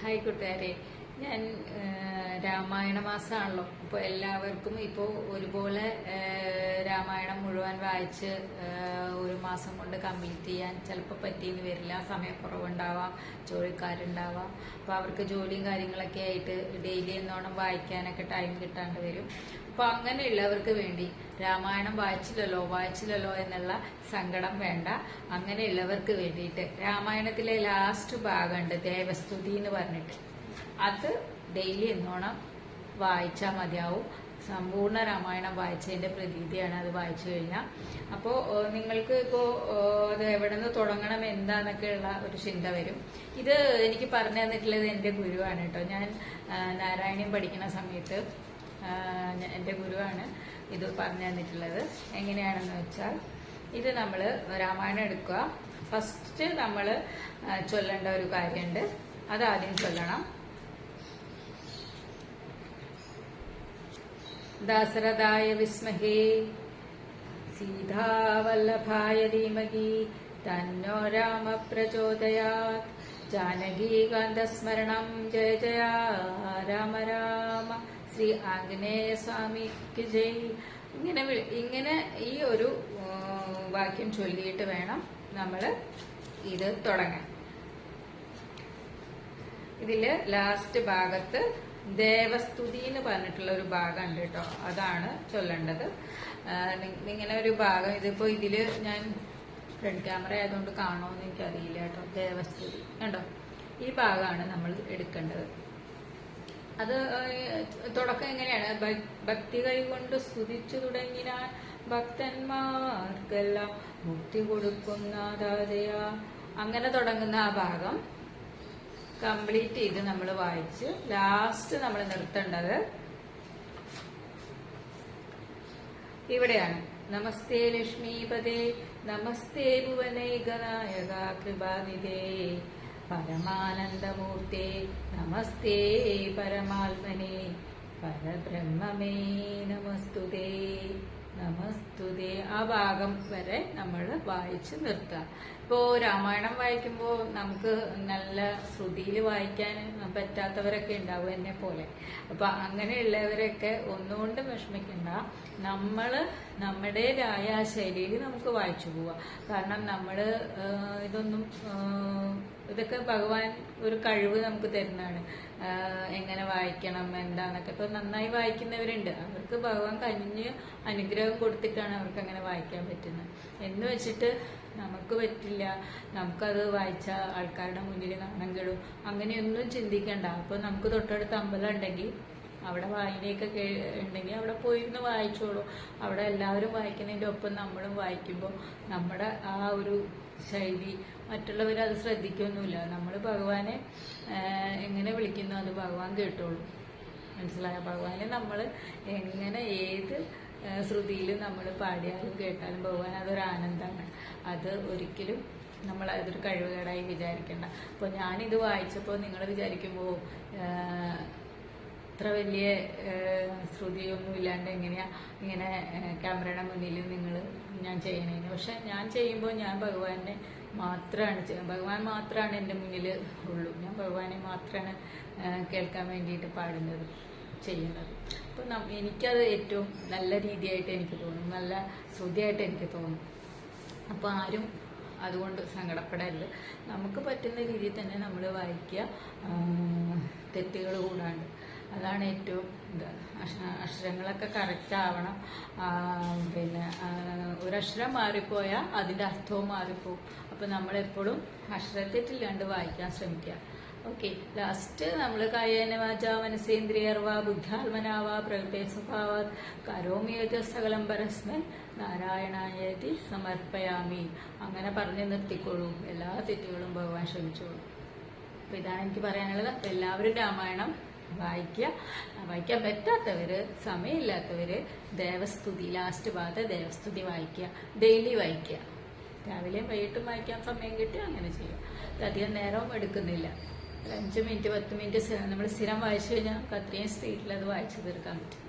Hi കൂട്ടുകാരെ ഞാൻ രാമായണ മാസമാണല്ലോ ഇപ്പോൾ എല്ലാവർക്കും ഇപ്പോൾ ഒരുപോലെ രാമായണം മുഴുവൻ വായിച്ച് ഒരു മാസം കൊണ്ട് കംപ്ലീറ്റ് ചെയ്യാൻ ചിലപ്പോൾ പറ്റിയെന്ന് വരില്ല. സമയക്കുറവുണ്ടാവാം ജോലിക്കാരുണ്ടാവാം. അപ്പോൾ അവർക്ക് ജോലിയും കാര്യങ്ങളൊക്കെ ആയിട്ട് ഡെയിലി എന്നോണം വായിക്കാനൊക്കെ ടൈം കിട്ടാണ്ട് വരും. അപ്പോൾ അങ്ങനെയുള്ളവർക്ക് വേണ്ടി രാമായണം വായിച്ചില്ലല്ലോ വായിച്ചില്ലല്ലോ എന്നുള്ള സങ്കടം വേണ്ട. അങ്ങനെയുള്ളവർക്ക് വേണ്ടിയിട്ട് രാമായണത്തിലെ ലാസ്റ്റ് ഭാഗമുണ്ട് ദേവസ്തുതി എന്ന് പറഞ്ഞിട്ട്. അത് ഡെയിലി എന്നോണം വായിച്ചാൽ മതിയാവും. സമ്പൂർണ രാമായണം വായിച്ചതിന്റെ പ്രതീതിയാണ് അത് വായിച്ചു കഴിഞ്ഞാൽ അപ്പോൾ നിങ്ങൾക്ക് ഇപ്പോൾ അത് എവിടെ നിന്ന് തുടങ്ങണം എന്താന്നൊക്കെയുള്ള ഒരു ചിന്ത വരും. ഇത് എനിക്ക് പറഞ്ഞു തന്നിട്ടുള്ളത് എന്റെ ഗുരുവാണ് കേട്ടോ. ഞാൻ നാരായണീം പഠിക്കുന്ന സമയത്ത് എന്റെ ഗുരുവാണ് ഇത് പറഞ്ഞു തന്നിട്ടുള്ളത്. എങ്ങനെയാണെന്ന് വെച്ചാൽ ഇത് നമ്മൾ രാമായണം എടുക്കുക. ഫസ്റ്റ് നമ്മൾ ചൊല്ലേണ്ട ഒരു കാര്യമുണ്ട് ആദ്യം ചൊല്ലണം. ദാസരഥായ വിസ്മഹേ. സീതാവല്ലഭായ ധീമഹി തന്നോ രാമ പ്രചോദയാത് ജാനകീകാന്തസ്മരണം ജയ ജയ രാമ രാമ. ശ്രീ ആഞ്ജനേയ സ്വാമിക്ക് ജയ്. ഇങ്ങനെ ഇങ്ങനെ ഈ ഒരു വാക്യം ചൊല്ലിയിട്ട് വേണം നമ്മൾ ഇത് തുടങ്ങാൻ. ഇതിൽ ലാസ്റ്റ് ഭാഗത്ത് ദേവസ്തുതി എന്ന് പറഞ്ഞിട്ടുള്ള ഒരു ഭാഗമുണ്ട് കേട്ടോ. അതാണ് ചൊല്ലേണ്ടത്. ഇങ്ങനെ ഒരു ഭാഗം. ഇതിപ്പോ ഇതിൽ ഞാൻ ഫ്രണ്ട് ക്യാമറ ആയതുകൊണ്ട് കാണുമെന്ന് എനിക്ക് അറിയില്ല കേട്ടോ. ദേവസ്തുതി. കണ്ടോ? ഈ ഭാഗമാണ് നമ്മൾ എടുക്കേണ്ടത്. അത് തുടക്കം എങ്ങനെയാണ്? ഭക്തി കൈകൊണ്ട് സ്തുതിച്ചു തുടങ്ങിനാൽ ഭക്തന്മാർക്കെല്ലാം മുക്തി കൊടുക്കുന്ന അങ്ങനെ തുടങ്ങുന്ന ആ ഭാഗം. കംപ്ലീറ്റ് ചെയ്ത് നമ്മൾ വായിച്ച് ലാസ്റ്റ് നമ്മൾ നിർത്തേണ്ടത് ഇവിടെയാണ്. നമസ്തേ ലക്ഷ്മീപതേ നമസ്തേ ഭുവനൈകനായക കൃപാനിധേ പരമാനന്ദമൂർത്തേ നമസ്തേ പരമാത്മനെ. പരബ്രഹ്മമേ നമസ്തുതേ. നമസ്തുതേ. ആ ഭാഗം വരെ നമ്മൾ വായിച്ച് നിർത്തുക. ഇപ്പോൾ രാമായണം വായിക്കുമ്പോൾ നമുക്ക് നല്ല ശ്രുതിയിൽ വായിക്കാൻ പറ്റാത്തവരൊക്കെ ഉണ്ടാവും എന്നെ പോലെ. അപ്പൊ അങ്ങനെയുള്ളവരൊക്കെ ഒന്നുകൊണ്ട് വിഷമിക്കണ്ട. നമ്മൾ നമ്മുടേതായ ശൈലിയിൽ നമുക്ക് വായിച്ചു പോവാം. കാരണം നമ്മൾ ഇതൊന്നും ഇതൊക്കെ ഭഗവാൻ ഒരു കഴിവ് നമുക്ക് തരുന്നതാണ്. എങ്ങനെ വായിക്കണം എന്താന്നൊക്കെ. ഇപ്പൊ നന്നായി വായിക്കുന്നവരുണ്ട്. അവർക്ക് ഭഗവാൻ കഞ്ഞ് അനുഗ്രഹം കൊടുത്തിട്ടാണ് അവർക്ക് അങ്ങനെ വായിക്കാൻ പറ്റുന്നത്. എന്ന് വെച്ചിട്ട് നമുക്ക് പറ്റില്ല. നമുക്കത് വായിച്ച ആൾക്കാരുടെ മുന്നിൽ നാണം കെടും. അങ്ങനെയൊന്നും ചിന്തിക്കണ്ട. അപ്പൊ നമുക്ക് തൊട്ടടുത്ത് അമ്പലം ഉണ്ടെങ്കിൽ അവിടെ വായനയൊക്കെ ഉണ്ടെങ്കിൽ അവിടെ പോയിരുന്ന് വായിച്ചോളൂ. അവിടെ എല്ലാവരും വായിക്കുന്നതിന്റെ ഒപ്പം നമ്മളും വായിക്കുമ്പോൾ നമ്മുടെ ആ ഒരു ശൈലി മറ്റുള്ളവർ അത് ശ്രദ്ധിക്കൊന്നുമില്ല. നമ്മൾ ഭഗവാനെ എങ്ങനെ വിളിക്കുന്നു അത് ഭഗവാൻ കേട്ടോളൂ. മനസ്സിലായ? ഭഗവാനെ നമ്മൾ എങ്ങനെ ഏത് ശ്രുതിയിൽ നമ്മൾ പാടിയാലും കേട്ടാലും ഭഗവാൻ അതൊരു ആനന്ദമാണ്. അത് ഒരിക്കലും നമ്മൾ അതൊരു കഴിവുകേടായി വിചാരിക്കേണ്ട. അപ്പോൾ ഞാനിത് വായിച്ചപ്പോൾ നിങ്ങൾ വിചാരിക്കുമ്പോൾ ഇത്ര വലിയ ശ്രുതിയൊന്നും ഇല്ലാണ്ട് എങ്ങനെയാ ഇങ്ങനെ ക്യാമറയുടെ മുന്നിൽ നിങ്ങൾ ഞാൻ ചെയ്യണേന്. പക്ഷെ ഞാൻ ചെയ്യുമ്പോൾ ഞാൻ ഭഗവാനെ മാത്രമാണ് ഭഗവാൻ മാത്രമാണ് എന്റെ മുന്നിൽ ഉള്ളൂ. ഞാൻ ഭഗവാനെ മാത്രമാണ് കേൾക്കാൻ വേണ്ടിയിട്ട് പാടുന്നത് ചെയ്യുന്നത്. അപ്പം എനിക്കത് ഏറ്റവും നല്ല രീതിയായിട്ട് എനിക്ക് തോന്നും. നല്ല ശ്രുതിയായിട്ട് എനിക്ക് തോന്നും. അപ്പോൾ ആരും അതുകൊണ്ട് സങ്കടപ്പെടരുത്. നമുക്ക് പറ്റുന്ന രീതിയിൽ തന്നെ നമ്മൾ വായിക്കുക തെറ്റുകൾ കൂടാണ്ട്. അതാണ് ഏറ്റവും ഇത്. അക്ഷ- അക്ഷരങ്ങളൊക്കെ കറക്റ്റ് ആവണം. പിന്നെ ഒരക്ഷരം മാറിപ്പോയാൽ അതിന്റെ അർത്ഥവും മാറിപ്പോവും. അപ്പം നമ്മളെപ്പോഴും അക്ഷരത്തെറ്റില്ലാണ്ട് വായിക്കാൻ ശ്രമിക്കുക. ഓക്കെ ലാസ്റ്റ് നമ്മൾ കായന വാച മനസേന്ദ്രിയർവ ബുദ്ധാത്മനാവ പ്രകൃതി സ്വഭാവ കരോമിയത് സകലം പരസ്മൻ നാരായണായതി സമർപ്പയാമി. അങ്ങനെ പറഞ്ഞ് നിർത്തിക്കൊള്ളും എല്ലാ തെറ്റുകളും ഭഗവാൻ ക്ഷമിച്ചോളൂ അപ്പൊ ഇതാണ് എനിക്ക് പറയാനുള്ളത്. എല്ലാവരും രാമായണം വായിക്കുക. വായിക്കാൻ പറ്റാത്തവർ സമയമില്ലാത്തവർ ദേവസ്തുതി ലാസ്റ്റ് ഭാഗത്ത് ദേവസ്തുതി വായിക്കുക. ഡെയിലി വായിക്കുക. രാവിലെയും വൈകിട്ടും വായിക്കാൻ സമയം കിട്ടി അങ്ങനെ ചെയ്യുക. അധികം നേരവും എടുക്കുന്നില്ല. ഒരു അഞ്ച് മിനിറ്റ് പത്ത് മിനിറ്റ് നമ്മൾ സ്ഥിരം വായിച്ചു കഴിഞ്ഞാൽ നമുക്ക് അത്രയും സ്പീഡിൽ അത് വായിച്ചു തീർക്കാൻ പറ്റും.